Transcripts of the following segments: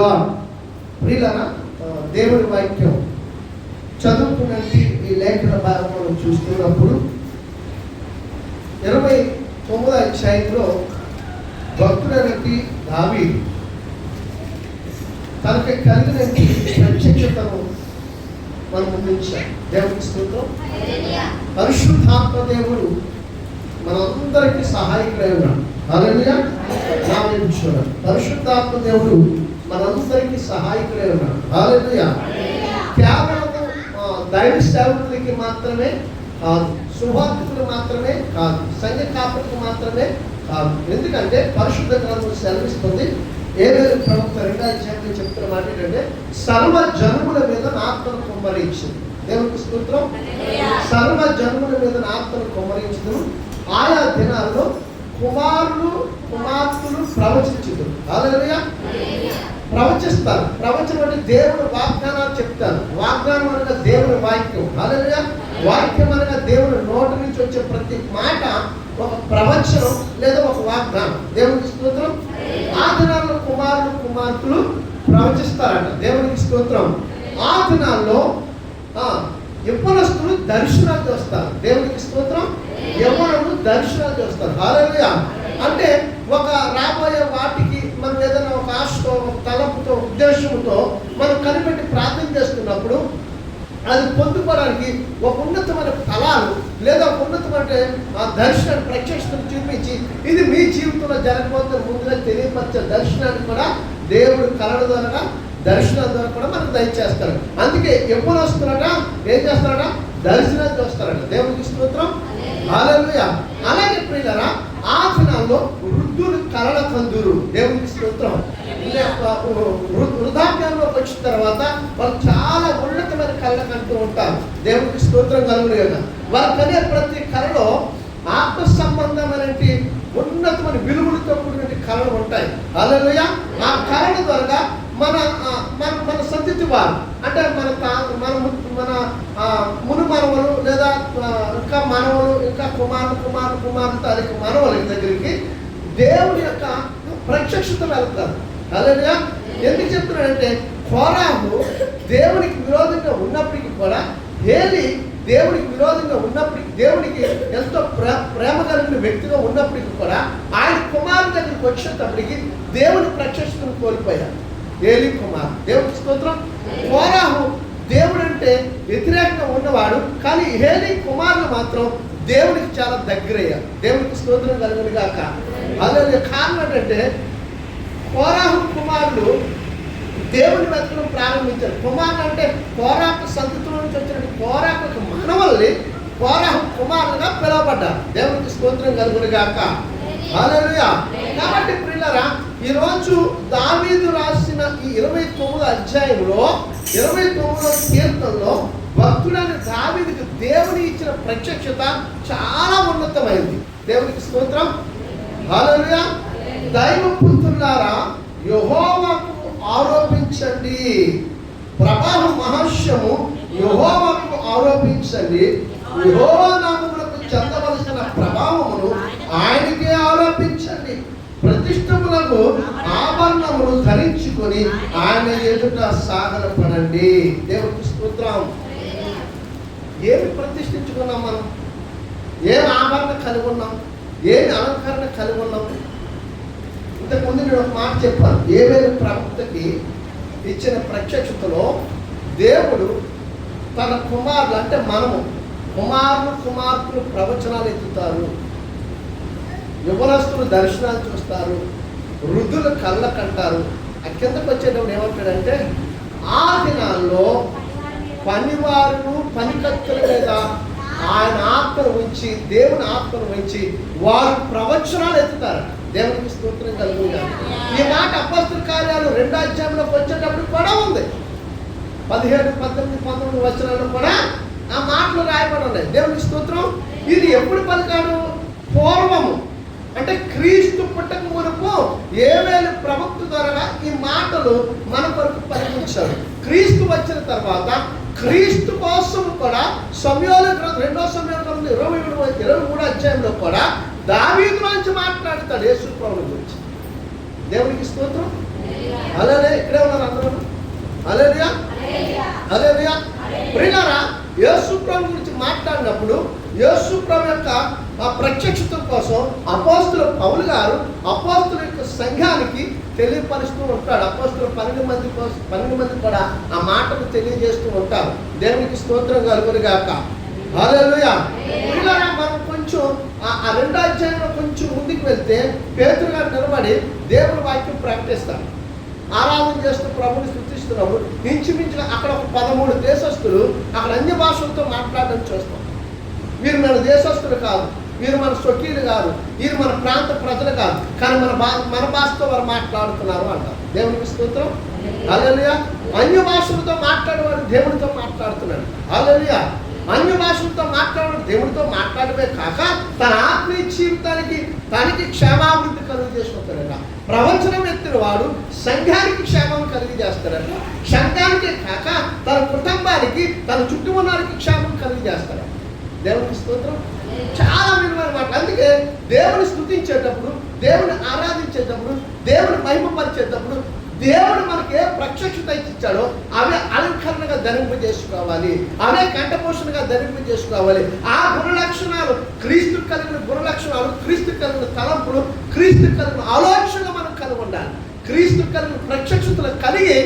Lord ప్రియులరా ఆ, దేవుని వాక్యం చదువుకున్నట్టు ఈ లేఖన భాగం మనం చూస్తున్నప్పుడు ఇరవై తొమ్మిదో అధ్యాయంలో భక్తుడైనటి దావి తనకి కలిగినటువంటి ప్రత్యక్షతను మనం ముందుంచాం స్తోత్రం. పరిశుద్ధాత్మ దేవుడు మనందరికీ సహాయకుడై ఉన్నాడు. చూడండి. పరిశుద్ధాత్మ దేవుడు మనందరికీ సహాయకుడై ఉన్నాడు. కేవలం దైవ సేవకులకి మాత్రమే కాదు సువార్తికులు మాత్రమే కాదు సంఘ కాపులకు మాత్రమే కాదు. ఎందుకంటే పరిశుద్ధ గ్రంథం సెలవిస్తుంది ఏవేలు ప్రవక్త రెండో అధ్యాయంలో చెప్తున్న మాట ఏంటంటే సర్వ జనముల మీద ఆత్మను కుమ్మరించింది దేవునికి స్తోత్రం. సర్వ జన్ముల మీద ఆత్మను కుమ్మరించదు ఆయా దినాల్లో కుమారులు కుమార్తెలు ప్రవచించుదు హల్లెలూయా ప్రవచిస్తారు. ప్రవచనం అంటే దేవుడు వాగ్దానాలు చెప్తారు. వాగ్దానం అనగా దేవుని వాక్యం. అలాగా వాక్యం అనగా దేవుని నోటి నుంచి వచ్చే ప్రతి మాట ఒక ప్రవచనం లేదా ఒక వాగ్దానం. దేవునికి స్తోత్రం. ఆ దినాల్లో కుమారులు కుమార్తెలు ప్రవచిస్తారంట. దేవునికి స్తోత్రం. ఆ దినాల్లో యవ్వనస్తులు దర్శనాలు చేస్తారు దేవునికి స్తోత్రం. యవ్వనులు దర్శనాలు చేస్తారు హాలూయా అంటే ఒక రాబోయే వాటికి మనం ఏదైనా ఆశతో ఒక తలపుతో ఉద్దేశంతో మనం కనిపెట్టి ప్రార్థన చేస్తున్నప్పుడు అది పొందుకోవడానికి ఒక ఉన్నతమైన ఫలాలు లేదా ఒక ఉన్నతమైన ఆ దర్శనాన్ని ప్రత్యక్షతను చూపించి ఇది మీ జీవితంలో జరగబోతున్న ముందుగా తెలియపరిచే దర్శనాన్ని కూడా దేవుడు కళల ద్వారా దర్శనాల ద్వారా కూడా మనకు దయచేస్తాడు. అందుకే ఎప్పుడు వస్తున్నారట ఏం చేస్తారట దర్శనాలు చూస్తారట దేవునికి స్తోత్రం. అలాగే ప్రియులరా ఆ దినాల్లో వృద్ధులు కలల కందురు దేవునికి స్తోత్రం. ఇలా, వృద్ధాప్యంలోకి వచ్చిన తర్వాత వాళ్ళు చాలా ఉన్నతమైన కళలు కంటూ ఉంటారు. దేవునికి స్తోత్రం కలుగురు కదా వాళ్ళు కనే ప్రతి కళలో ఆత్మ సంబంధమైనటువంటి ఉన్నతమైన విలువలతో కూడిన కళలు ఉంటాయి. అలా ఆ కళల ద్వారా మన మన మన వారు అంటే మన తా మన ము- మన మును మనవలు లేదా ఇంకా మనవలు ఇంకా కుమారులు కుమారు కుమారులు తాలూకు మనవల దగ్గరికి దేవుని యొక్క ప్రత్యక్షత వెళ్తారు. అలాగే ఎందుకు చెప్తున్నాడంటే కోరాము దేవునికి విరోధంగా ఉన్నప్పటికీ కూడా ఏది దేవునికి విరోధంగా ఉన్నప్పటికీ దేవునికి ఎంతో ప్రే ప్రేమ కలిగిన వ్యక్తిగా ఉన్నప్పటికీ కూడా ఆయన కుమారుని దగ్గరికి వచ్చేటప్పటికి దేవుని ప్రత్యక్షతను కోల్పోయారు. ఏలి కుమార్. దేవుడి స్తోత్రం. కోరాహు దేవుడు అంటే వ్యతిరేకంగా ఉన్నవాడు కానీ హేలి కుమారులు మాత్రం దేవుడికి చాలా దగ్గరయ్యారు. దేవుడికి స్తోత్రం కలుగును గాక. అదే కారణం ఏంటంటే కోరాహు కుమారులు దేవుని వెతకడం ప్రారంభించారు. కుమారులు అంటే కోరాకు సంతతుల నుంచి వచ్చిన కోరాకు మనవల్ని కోరాహు కుమారులుగా పిలువబడ్డారు. దేవుడికి స్తోత్రం కలుగును గాక. హల్లెలూయా. కాబట్టి పిల్లరా ఈరోజు దావీదు రాసిన ఈ ఇరవై తొమ్మిది అధ్యాయంలో ఇరవై తొమ్మిదో కీర్తనలో భక్తుడైన దావీదుకు దేవుని ఇచ్చిన ప్రత్యక్షత చాలా ఉన్నతమైంది. దేవునికి స్తోత్రం. హల్లెలూయా. దైవ పుత్రులారా యెహోవాకు ఆరోపించండి. ప్రభావ మహర్షము యెహోవాకు ఆరోపించండి. యెహోవా నామములకు చెందవలసిన ప్రభావమును ఆయనకే ఆరోపించండి ప్రతిష్టములకు ఆభరణములు ధరించుకొని ఆయన ఎదుట సాగలపడండి. దేవుడికి స్తోత్రం. ఏమి ప్రతిష్ఠించుకున్నాం మనం? ఏం ఆభరణ కలిగి ఉన్నాం ఏమి అలంకరణ కలిగి ఉన్నాం ఇంతకుముందు నేను ఒక మాట చెప్పాను. ఏవేమి ప్రవక్తకి ఇచ్చిన ప్రత్యక్షతలో దేవుడు తన కుమారులు అంటే మనము కుమారులు కుమార్తెలు ప్రవచనాలు ఎత్తుతారు. యువనస్తులు దర్శనాలు చూస్తారు వృద్ధులు కళ్ళ కంటారు. ఆ వచ్చేటప్పుడు ఏమంటాడంటే ఆ దినాల్లో పనివారు పనికత్తుల మీద ఆయన ఆత్మను ఉంచి దేవుని ఆత్మను ఉంచి వారు ప్రవచనాలు ఎత్తుతారు. దేవునికి స్తోత్రం కలుగుతారు ఈ మాట అపస్తుల కార్యాలు రెండో అధ్యాయంలోకి వచ్చేటప్పుడు కూడా ఉంది. పదిహేడు పద్దెనిమిది పంతొమ్మిది వచనాల్లో కూడా ఆ మాటలు రాయబడి ఉన్నాయి. దేవునికి స్తోత్రం. ఇది ఎప్పుడు పలికాడు? పూర్వము. అంటే క్రీస్తు పుట్టక మునుపు ఏమేమి ప్రభుత్వ ద్వారా ఈ మాటలు మన కొరకు పరిగణించారు క్రీస్తు వచ్చిన తర్వాత క్రీస్తు కోసం కూడా సమయాల రెండో సమయాల గ్రంథం ఇరవై మూడు ఇరవై మూడు అధ్యాయంలో కూడా దావీ గురించి మాట్లాడతాడు యేసు ప్రభుల గురించి. దేవునికి స్తోత్రం. అలానే ఇక్కడే ఉన్నారు అందరూ. అలేరియా అలేరియా ప్రియారా యేసు ప్రభు గురించి మాట్లాడినప్పుడు యేసు ప్రభు యొక్క ఆ ప్రత్యక్షత కోసం అపోస్తుల పౌలు గారు అపోస్తుల యొక్క సంఘానికి తెలియపరుస్తూ ఉంటాడు. అపోస్తుల పన్నెండు మంది కోసం పన్నెండు మంది కూడా ఆ మాటను తెలియజేస్తూ ఉంటారు. దేవునికి స్తోత్రం కలుగురు గాక మనం కొంచెం ఆ ఆ రెండో అధ్యాయంలో కొంచెం ముందుకు వెళ్తే పేతులు గారు నిలబడి దేవుని వాక్యం ప్రకటిస్తారు. ఆరాధన చేస్తూ ప్రభుని స్థుతిస్తున్నప్పుడు ఇంచుమించుగా అక్కడ ఒక పదమూడు దేశస్తులు అక్కడ అన్ని భాషలతో మాట్లాడడం చూస్తాం. వీరు మన దేశస్తులు కాదు వీరు మన స్వకీయులు కాదు వీరు మన ప్రాంత ప్రజలు కాదు కానీ మన భా మన భాషతో వారు మాట్లాడుతున్నారు అంటారు దేవునికి స్తోత్రం. అలలియా అన్య భాషలతో మాట్లాడేవాడు దేవుడితో మాట్లాడుతున్నాడు అలలియా అన్య భాషలతో మాట్లాడడం దేవుడితో మాట్లాడమే కాక తన ఆత్మీయ జీవితానికి తనకి క్షేమాభివృద్ధి కలుగు చేసుకుంటాడట ప్రవచనం ఎత్తిన వాడు సంఘానికి క్షేమం కలిగి చేస్తాడట. సంఘానికే కాక తన కుటుంబానికి తన చుట్టూ ఉన్నవారికి క్షేమం కలిగి చేస్తాడట. దేవునికి స్తోత్రం. చాలా విలువైన మాట అందుకే దేవుని స్థుతించేటప్పుడు దేవుని ఆరాధించేటప్పుడు దేవుని మహిమపరిచేటప్పుడు దేవుడు మనకి ఏ ప్రత్యక్షత ఇచ్చాడో అవే అలంకరణగా ధరింపు చేసుకోవాలి. అవే కంఠపోషణగా ధరింపు చేసుకోవాలి. ఆ గుణ లక్షణాలు క్రీస్తు కలిగిన గుణ లక్షణాలు క్రీస్తు కలిగిన తలంపులు క్రీస్తు కలిగిన ఆలోచనగా మనం కలిగి ఉండాలి క్రీస్తు కలిగిన ప్రత్యక్షతలు కలిగి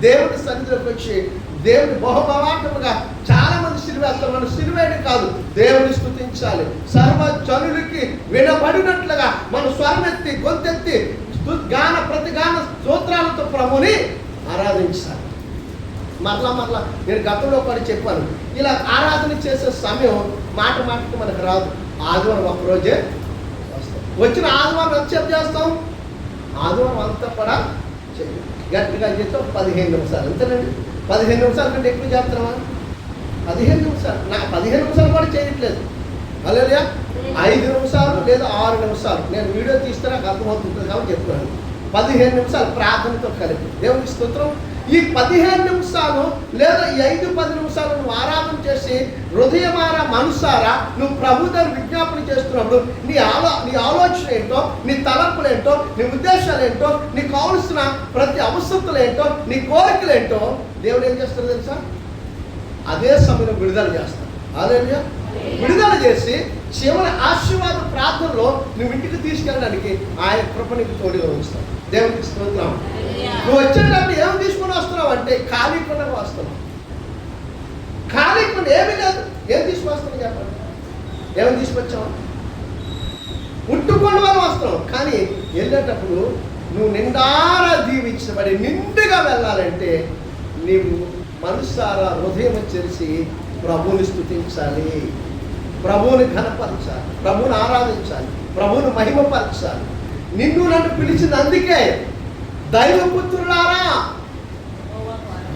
దేవుని సన్నిధిలోకి వచ్చి దేవుని బహుభవాటముగా చాలా మంది అసలు మనం కాదు. దేవుని స్థుతించాలి సర్వజనులకి వినబడినట్లుగా మన స్వరమెత్తి గొంతెత్తి గాన ప్రతిగాన స్తోత్రాలతో ప్రభుని ఆరాధించాలి. మరలా మరలా నేను గతంలో కూడా చెప్పాను. ఇలా ఆరాధన చేసే సమయం మాట మాటకి మనకు రాదు. ఆదివారం ఒక రోజే వస్తాం. వచ్చిన ఆదివారం ఎంత చేస్తాం? ఆదివారం అంతా కూడా గట్టిగా చేస్తాం. పదిహేను నిమిషాలు. అంతేనండి. పదిహేను నిమిషాల కంటే ఎక్కువ చేస్తున్నావా పదిహేను నిమిషాలు. నా పదిహేను నిమిషాలు కూడా చేయట్లేదు. అలేదా ఐదు నిమిషాలు లేదా ఆరు నిమిషాలు. నేను వీడియో తీస్తే నాకు అర్థమవుతుంది కాబట్టి చెప్తున్నాను. పదిహేను నిమిషాలు ప్రార్థనతో కలిపి. దేవునికి స్తోత్రం. ఈ పదిహేను నిమిషాలు లేదా ఈ ఐదు పది నిమిషాలు నువ్వు ఆరాధన చేసి హృదయమారా మనసారా నువ్వు ప్రభు దగ్గర విజ్ఞాపన చేస్తున్నప్పుడు నీ ఆలో నీ ఆలోచన ఏంటో నీ తలంపులు ఏంటో నీ ఉద్దేశాలు ఏంటో నీకు కావలసిన ప్రతి అవసరతలు ఏంటో నీ కోరికలు ఏంటో దేవుడు ఏం చేస్తాడు తెలుసా? అదే సమయంలో విడుదల చేస్తాను అదే విడుదల చేసి చివరి ఆశీర్వాద ప్రార్థనలో నువ్వు ఇంటికి తీసుకెళ్ళడానికి ఆయన కృప నీకు తోడుగా ఉంచుతాడు దేవునికి స్తోత్రం. నువ్వు వచ్చేటప్పుడు ఏం తీసుకొని వస్తున్నావు అంటే ఖాళీ కొండ వస్తున్నావు. ఖాళీ కొండ ఏమీ లేదు. ఏం తీసుకొస్తాను చెప్పండి. ఏమని తీసుకొచ్చావు? ఉట్టుకొని వాళ్ళు వస్తున్నావు. కానీ వెళ్ళేటప్పుడు నువ్వు నిండారా దీవించబడి నిండుగా వెళ్ళాలంటే నీవు మనసారా హృదయం చేసి ప్రభువుని స్థుతించాలి ప్రభువుని ఘనపరచాలి. ప్రభువుని ఆరాధించాలి. ప్రభువుని మహిమపరచాలి. నిన్ను నన్ను పిలిచింది అందుకే దైవపుత్రులారా.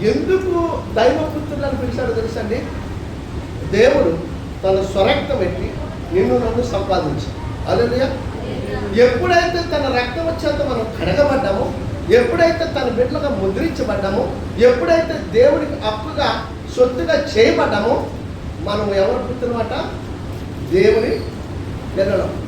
ఎందుకు దైవపుత్రులను పిలిచాడో తెలుసండి దేవుడు తన స్వరక్తం పెట్టి నిన్ను నన్ను సంపాదించాడు. అదే ఎప్పుడైతే తన రక్తం వచ్చేంత మనం కడగబడ్డామో ఎప్పుడైతే తన బిడ్డలుగా ముద్రించబడ్డామో ఎప్పుడైతే దేవుడికి అప్పుగా సొత్తుగా చేయబడ్డామో మనం ఎవరు పుట్టినమాట దేవుని పిల్లలం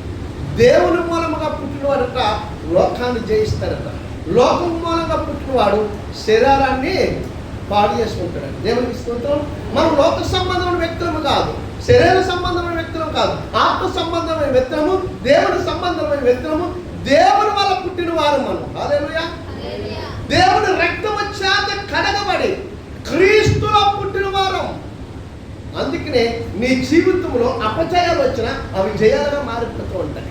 దేవుని మూలముగా పుట్టినవాడట లోకాన్ని జయిస్తాడట. లోకం మూలంగా పుట్టినవాడు శరీరాన్ని పాడు చేసుకుంటాడు. దేవునికి స్తోత్రం. మనం లోక సంబంధమైన వ్యక్తులము కాదు. శరీర సంబంధమైన వ్యక్తులం కాదు. ఆత్మ సంబంధమైన వ్యక్తులము దేవుని సంబంధమైన వ్యక్తులము దేవుని వల్ల పుట్టిన వారు మనం. హల్లెలూయా దేవుని రక్తం వచ్చాక కడగబడి క్రీస్తులో పుట్టిన వారం. అందుకనే నీ జీవితంలో అపజయాలు వచ్చినా అవి జయాలుగా మారిపోతూ ఉంటాయి.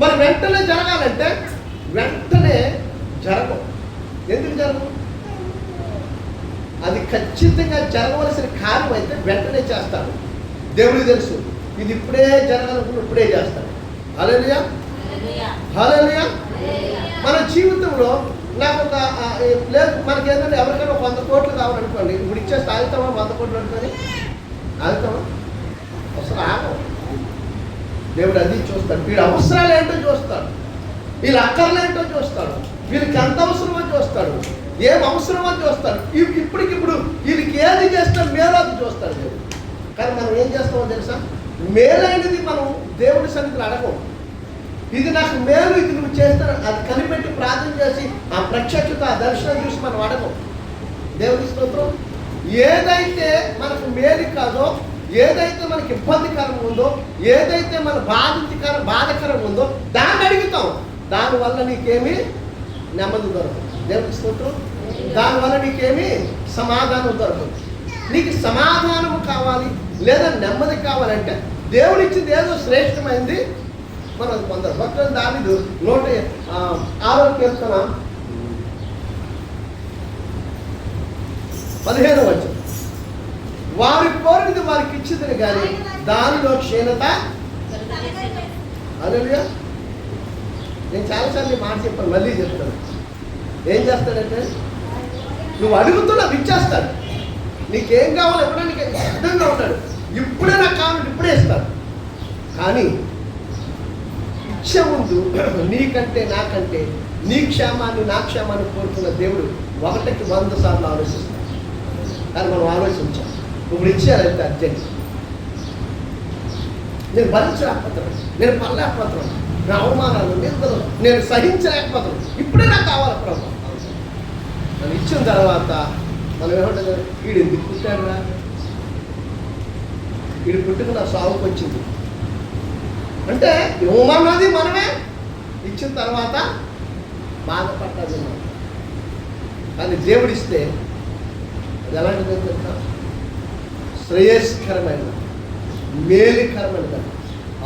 మరి వెంటనే జరగాలంటే వెంటనే జరగవు. ఎందుకు జరగవు? అది ఖచ్చితంగా జరగవలసిన కార్యం అయితే వెంటనే చేస్తాడు దేవుడికి తెలుసు ఇది ఇప్పుడే జరగాలనుకున్న ఇప్పుడే చేస్తాడు అలలియా హల్లెలూయా. మన జీవితంలో నాకు ఒక లేదు మనకి ఏంటంటే ఎవరికైనా ఒక వంద కోట్లు కావాలనుకోండి ఇప్పుడు ఇచ్చే ఆగుతామా వంద కోట్లు అనుకొని ఆగుతామా అసలు ఆగం దేవుడు అది చూస్తాడు. వీడు అవసరాలు ఏంటో చూస్తాడు. వీళ్ళ అక్కర్లేంటో చూస్తాడు. వీళ్ళకి ఎంత అవసరమో చూస్తాడు. ఏం అవసరమో చూస్తాడు. ఇప్పటికిప్పుడు వీళ్ళకి ఏది చేస్తే మేలో అది చూస్తాడు దేవుడు. కానీ మనం ఏం చేస్తామో తెలుసా? మేలైనది మనం దేవుడి సన్నిధిలో అడగం. ఇది నాకు మేలు ఇది నువ్వు చేస్తాను అది కనిపెట్టి ప్రార్థన చేసి ఆ ప్రత్యక్షత ఆ దర్శనం చూసి మనం అడగం దేవుని స్తోత్రం. ఏదైతే మనకు మేలు కాదో ఏదైతే మనకి ఇబ్బందికరం ఉందో ఏదైతే మన బాధించకర బాధకరం ఉందో దాన్ని అడుగుతాం. దానివల్ల నీకేమి నెమ్మది దొరకదు. దేవుని స్తోత్రం. దానివల్ల నీకేమి సమాధానం దొరకదు. నీకు సమాధానం కావాలి లేదా నెమ్మది కావాలంటే దేవుడిచ్చింది ఏదో శ్రేష్టమైంది. మనం అది పొందాలి భక్తులు దావిదు నూట ఆరో కీర్తన పదిహేను వచ్చి వారి కోరినది వారికి ఇచ్చిందని కానీ దానిలో క్షీణత అదేవిగా నేను చాలాసార్లు మాట చెప్పాను మళ్ళీ చెప్తాను. ఏం చేస్తాడంటే నువ్వు అడుగుతున్నావు ఇచ్చేస్తాడు నీకేం కావాలో నీకు సిద్ధంగా ఉంటాడు. ఇప్పుడే నాకు కావాలంటే ఇప్పుడే ఇస్తాడు. కానీ ఇచ్చే ముందు నీకంటే నాకంటే నీ క్షేమాన్ని నా క్షేమాన్ని కోరుతున్న దేవుడు ఒకటికి వంద సార్లు ఆలోచిస్తాడు. కానీ మనం ఆలోచించాం ఇప్పుడు ఇచ్చారంటే అర్జెంట్? నేను భరించలేకపోతున్నాను. నేను పడలేకపోతున్నాను. నా అవమానాలు నిందలు నేను సహించలేకపోతున్నాను. ఇప్పుడే నాకు కావాలి ప్రభు. మనం ఇచ్చిన తర్వాత మనం ఏమంటుంది వీడు ఎందుకు పుట్టాడురా? వీడు పుట్టుకు నా సాగుకు వచ్చింది అంటే ఇవ్వమన్నది మనమే. ఇచ్చిన తర్వాత బాధపడ్డది మనం కానీ దేవుడిస్తే అది ఎలాంటిదో తెలుసా? శ్రేయస్కరమైనది. మేలుకరమైనది.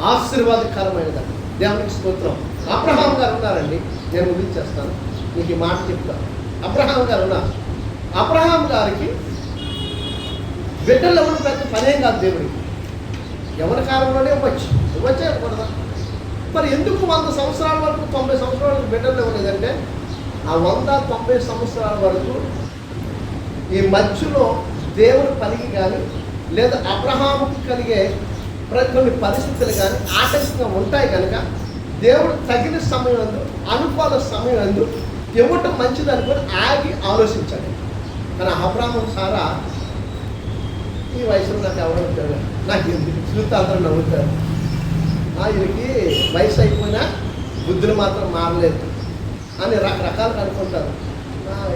ఆశీర్వాదకరమైనది. దేవునికి స్తోత్రం. అబ్రహాం గారు ఉన్నారండి. నేను ముగించేస్తాను మీకు ఈ మాట చెప్తాను అబ్రహాం గారు ఉన్నారు. అబ్రహాం గారికి బిడ్డలు ఎవరు పెద్ద పనేం కాదు దేవుడికి. ఎవరి కాలంలోనే ఇవ్వచ్చు. ఇవ్వచ్చే ఇవ్వకూడదా? మరి ఎందుకు వంద సంవత్సరాల వరకు తొంభై సంవత్సరాల వరకు బిడ్డలు ఇవ్వలేదంటే ఆ వంద తొంభై సంవత్సరాల వరకు ఈ మధ్యలో దేవుని పనికి కానీ లేదా అబ్రహాముకి కలిగే ప్రతి కొన్ని పరిస్థితులు కానీ ఆటంకంగా ఉంటాయి కనుక దేవుడు తగిన సమయం అందు అనుకూల సమయం అందు ఇవ్వటం మంచిది అనుకొని ఆగి ఆలోచించాలి. కానీ అబ్రాహం సారా వయసులో నాకు ఎవరు ఉంటాడు నాకు ఎందుకు? చూస్తే అందరూ నవ్వుతారు ఆయనకి వయసు అయిపోయినా బుద్ధులు మాత్రం మారలేదు. అని రకరకాలుగా అనుకుంటారు.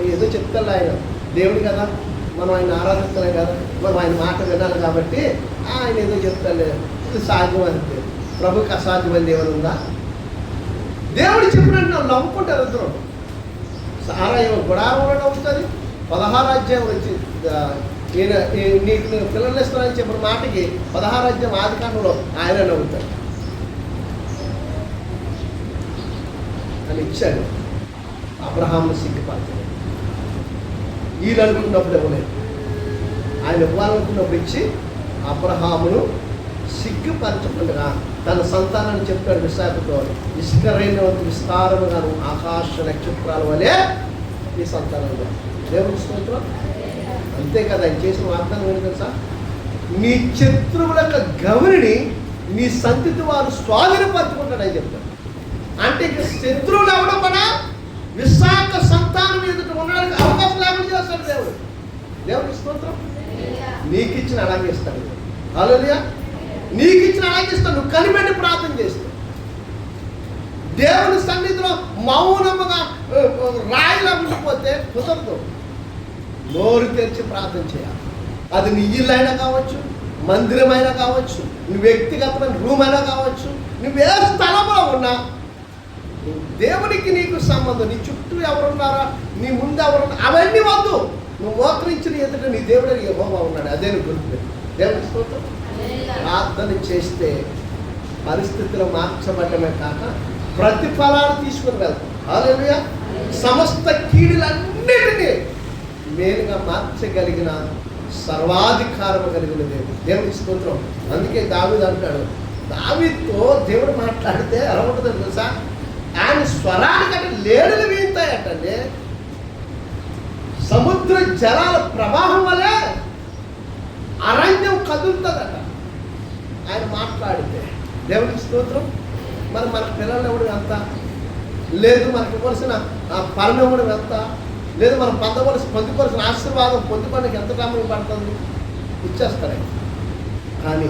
ఏదో చెప్తాడు ఆయన. దేవుడు కదా మనం ఆయన ఆరాధిస్తున్నాం కదా మనం ఆయన మాట వినాలి కాబట్టి ఆయన ఏదో చెప్తాడు. ఇది సాధ్యం అంతే. ప్రభుకి అసాధ్యమైన ఏమైనా ఉందా? దేవుడు చెప్పినట్టు నన్ను నవ్వుకుంటారు ఇద్దరు. సారా ఏమో గుడారంలో నవ్వుతుంది పదహారు అధ్యాయం వచ్చి ఈయన నీకు నేను పిల్లలు ఇస్తానని చెప్పిన మాటకి పదహారు అధ్యాయం ఆయన నవ్వుతాడు. అని ఇచ్చాడు అబ్రహాంను సిగ్గుపడతాడు వీళ్ళు అనుకున్నప్పుడు ఇవ్వలేదు ఆయన ఇవ్వాలనుకున్నప్పుడు ఇచ్చి అబ్రహామును సిగ్గుపరచకుండా తన సంతానాన్ని చెప్పాడు విశాఖతో ఇసుకరైన విస్తారముగాను ఆకాశ నక్షత్రాల వలె ఈ సంతానంగా దేవుని స్తోత్రం. అంతే కదా ఆయన చేసిన వాగ్దానం ఏంటి తెలుసా? నీ శత్రువుల యొక్క గమనిని నీ సంతతి వారు స్వాధీనపరచుకుంటాడని చెప్తాడు. అంటే ఇక శత్రువులు ఎవడం కూడా విశాఖ సంతానం ఎదుట ఉండడానికి అవకాశం లేకుండా చేస్తాడు దేవుడు. దేవుడు స్తోత్రం? నీకు ఇచ్చిన అలాగే ఇస్తాడు అలలియా నీకు ఇచ్చిన అలాగే ఇస్తాడు. నువ్వు కనిపెట్టి ప్రార్థన చేస్తావు దేవుని సన్నిధిలో మౌనముగా రాయిలా ఉండిపోతే కుదరదు. నోరు తెరిచి ప్రార్థన చేయాలి. అది నీ ఇల్లైనా కావచ్చు మందిరమైనా కావచ్చు నీ వ్యక్తిగతమైన రూమ్ అయినా కావచ్చు నువ్వు స్థలంలో ఉన్నా దేవుడికి దేవునికి నీకు సంబంధం నీ చుట్టూ ఎవరున్నారా నీ ముందు ఎవరున్నా అవన్నీ వద్దు. నువ్వు మోకరించిన ఎదుట నీ దేవుడు యహోవా ఉన్నాడు. అదే నువ్వు గుర్తు దేవుడి స్తోత్రం. ప్రార్థన చేస్తే పరిస్థితులు మార్చబడమే కాక ప్రతిఫలాలు తీసుకుని వెళ్తాం. హల్లెలూయా. సమస్త కీడులన్నిటినీ మేలుగా మార్చగలిగిన సర్వాధికారం కలిగిన దేవుడు. దేవుడి స్తోత్రం. అందుకే దావీదు అంటాడు దావీదుతో దేవుడు మాట్లాడితే ఎలా ఉంటుందో తెలుసా? ఆయన స్వరానికంటే లేడులు వీంతాయటండి సముద్ర జలాల ప్రవాహం వలె అరణ్యం కదులుతుందట. ఆయన మాట్లాడితే దేవుడి స్తోత్రం మరి మన పిల్లలు ఎవడు ఎంత లేదు మనకి ఇవ్వాల్సిన ఆ పరమవుడు ఎంత లేదు మనం పొందవలసి పొందుకోవాల్సిన ఆశీర్వాదం పొందుకోవడానికి ఎంత సమయం పడుతుంది? ఇచ్చేస్తాడు కానీ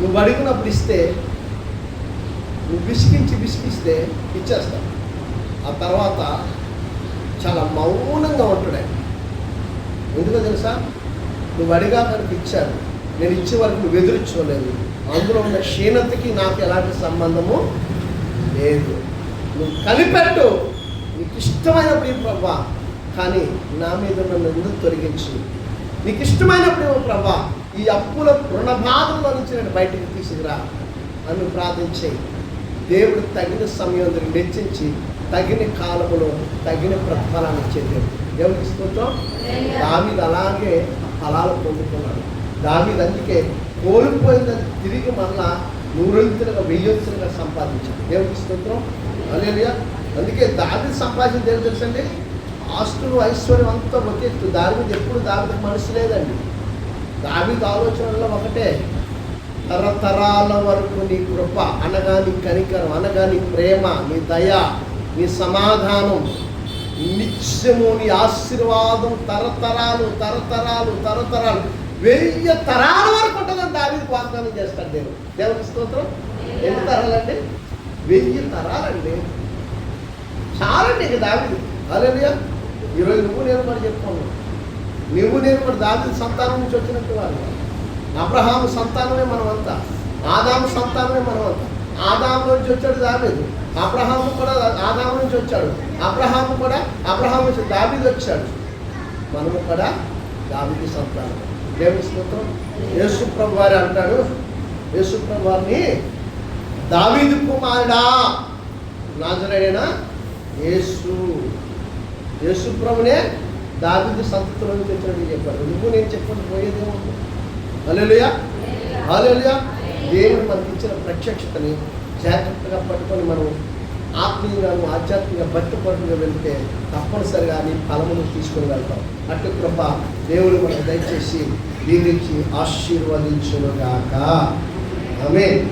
నువ్వు అడిగినప్పుడు ఇస్తే నువ్వు విసిగించి విసిగిస్తే ఇచ్చేస్తాడు ఆ తర్వాత చాలా మౌనంగా ఉంటాడు ఆయన ఎందుకో తెలుసా? నువ్వు అడిగా కనుక ఇచ్చాడు నేను ఇచ్చే వరకు నువ్వు ఎదుర్చోలేదు అందులో ఉన్న క్షీణతకి నాకు ఎలాంటి సంబంధము లేదు. నువ్వు కనిపెట్టు. ఇష్టమైన ఇష్టమైనప్పుడు ప్రభా కానీ నా మీద నన్ను ఎందుకు తొలగించు? నీకు ఇష్టమైన ఏమో ప్రభా ఈ అప్పుల రుణ బాధల్లో నుంచి నేను బయటకు తీసుకురా. అని ప్రార్థించే. దేవుడు తగిన సమయం దగ్గర వెచ్చించి తగిన కాలంలో తగిన ప్రతిఫలాన్ని ఇచ్చే దేవుడు. దేవుడికి స్తోత్రం. దావీదు అలాగే ఫలాలు పొందుకున్నాడు. దావీదు అందుకే కోల్పోయిందని తిరిగి మళ్ళా నూరొంతులుగా వెయ్యొత్తులుగా సంపాదించాడు. దేవుడికి స్తోత్రం. అదే అందుకే దావీదు సంపాదించిన దేవుడు తెలుసండి? ఆస్తులు ఐశ్వర్యం అంతా ఒకెత్తు ఎత్తు ఎప్పుడు దావీదు మనసు లేదండి. దావీదు ఆలోచనలో ఒకటే తరతరాల వరకు నీ కృప అనగా నీ కనికరం అనగా నీ ప్రేమ నీ దయ నీ సమాధానం నిత్యము నీ ఆశీర్వాదం తరతరాలు తరతరాలు తరతరాలు వెయ్యి తరాల వరకు ఉంటుందని దావీదు వాగ్దానం చేస్తాడు దేవుడు. దేవుని స్తోత్రం? ఎన్ని తరాలండి? వెయ్యి తరాలండి. చాలండి ఇక దావీదు అలలియా ఈరోజు నువ్వు నేను కూడా చెప్పుకున్నావు నువ్వు నేను కూడా దావీదు సంతానం నుంచి వచ్చినట్టు వాళ్ళు అబ్రహాము సంతానమే మనమంతా. ఆదాము సంతానమే మనమంతా. ఆదాము నుంచి వచ్చాడు దావీదు. అబ్రహాము కూడా ఆదాము నుంచి వచ్చాడు. అబ్రహాము కూడా అబ్రహాము నుంచి దావీదు వచ్చాడు. మనము కూడా దావీదు సంతానం. దేవుని స్తోత్రం. యేసుప్రభు వారి అంటాడు. యేసుప్రభు వారిని దావీదు కుమారుడా. నాజరైన యేసు. యేసు ప్రభునే దావీదు సంతతిలో నుంచి వచ్చాడని చెప్పాడు. నువ్వు నేను చెప్పండి పోయేదేమో హల్లెలూయా. హల్లెలూయా. దేవుడు మనకి ఇచ్చిన ప్రత్యక్షతని జాగ్రత్తగా పట్టుకొని మనం ఆత్మీయంగాను ఆధ్యాత్మిక భక్తిపరులుగా వెళ్తే తప్పనిసరిగా నీ ఫలమును తీసుకొని వెళ్తాం. అటు కృప దేవుడు మనకు దయచేసి దీవించి ఆశీర్వదించునుగాక. ఆమె